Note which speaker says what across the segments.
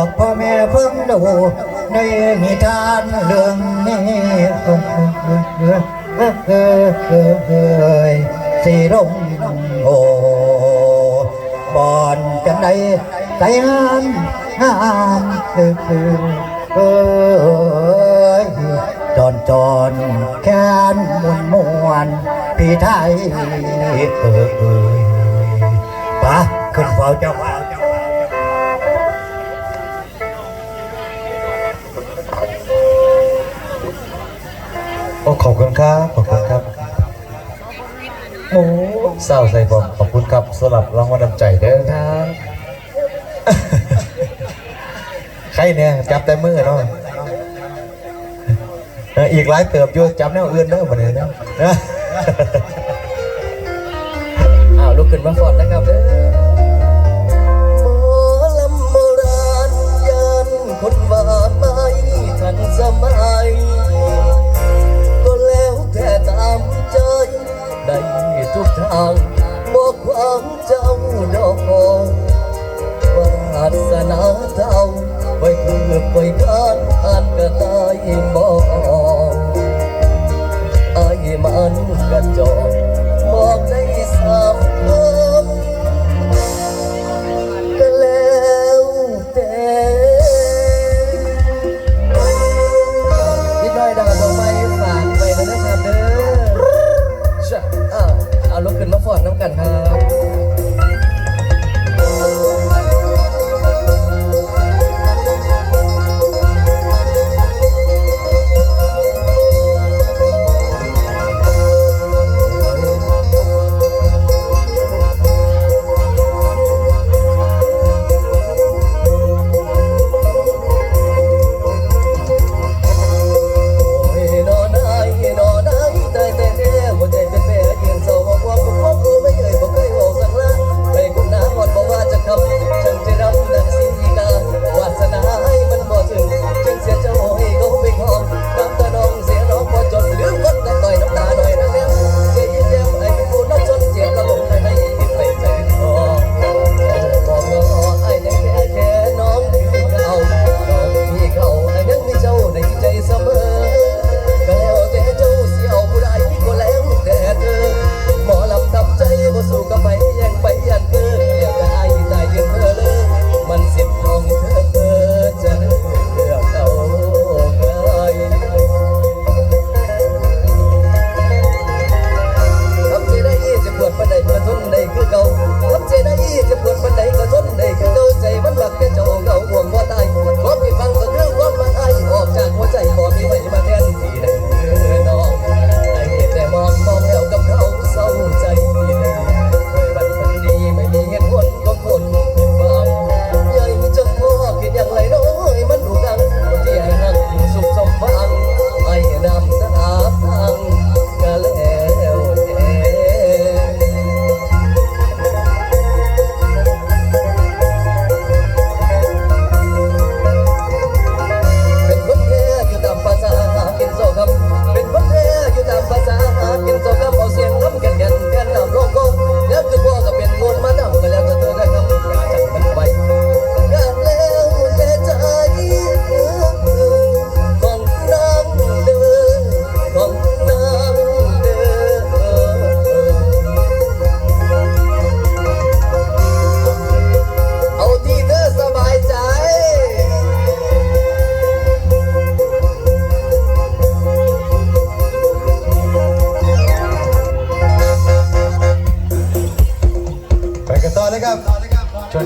Speaker 1: อกพ่อแม่เพิ่งดูในนิทานเรื่องนี้สีลมโอบอนจังไดใส่ห้ามห้ามจอนจอนแค้นมวนมวนพี่ไทยเออปะขึ้นเฝ้าเจ้าว่า
Speaker 2: ขอบคุณครับ ขอบคุณครับ โอ้สาวใส่ผมขอบคุณครับสลับรางวัลนำใจเด้อครับ ใครเนี่ยจับแต่มือเนาะอีกหลายเติบโยจับแนวเอื้อนเด้อมาเลยนะ
Speaker 3: อ้าวลุกขึ้นมาฟอดนะครับเด้อ
Speaker 4: คนว่าไม่ทันสมัย กระจกบอกได้สามคำก็แล้วแต่
Speaker 3: ที่น้อยดาวดอกไปฝากไปนะครับเด้อเอาลุกขึ้นมาฟอดน้ำกันครับ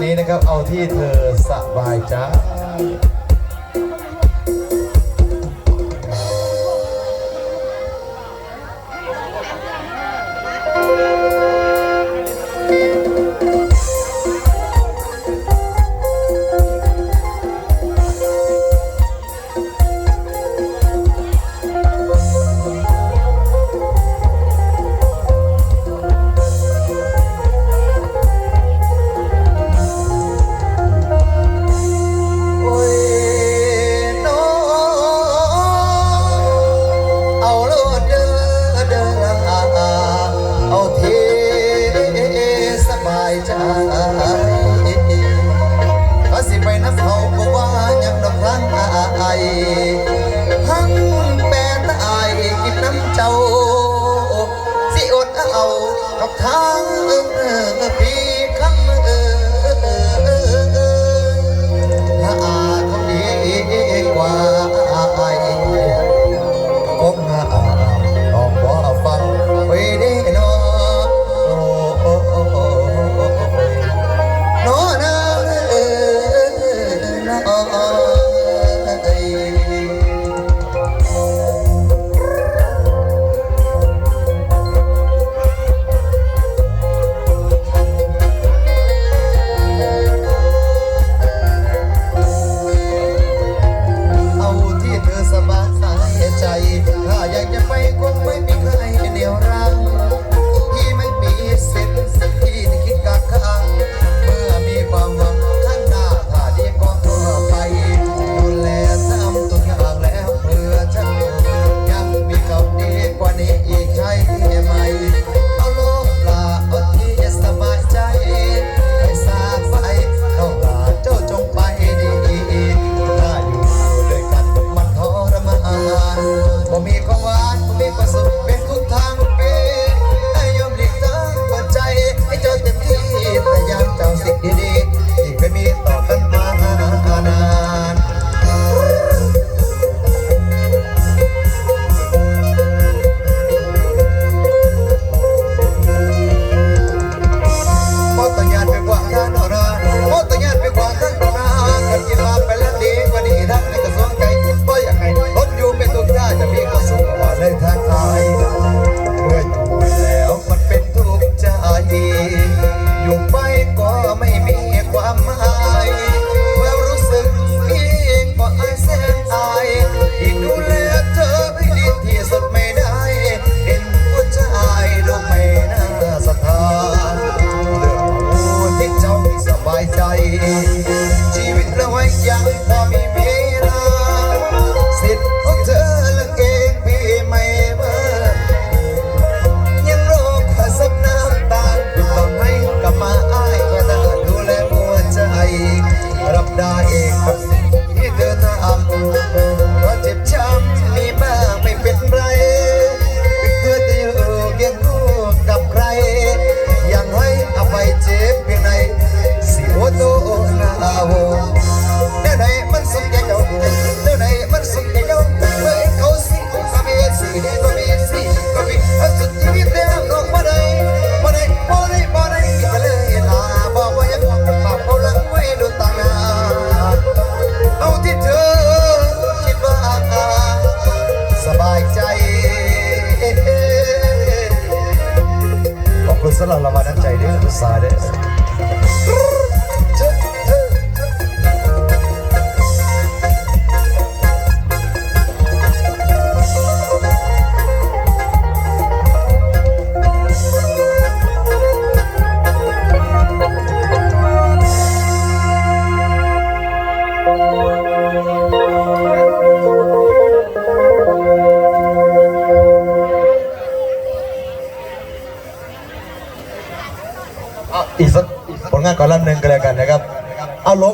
Speaker 4: นี้นะครับเอาที่เธอสบายใจายใจก็สิไปนับ
Speaker 2: เขา
Speaker 1: ก็ว่ายังดำกทั้งอายทั้งแปดอายกินน้ำเจ้า สิอดเอาดอกทั้
Speaker 2: งพี กอนลำหนึ่งกันแล้วกันนะครับ เอาลง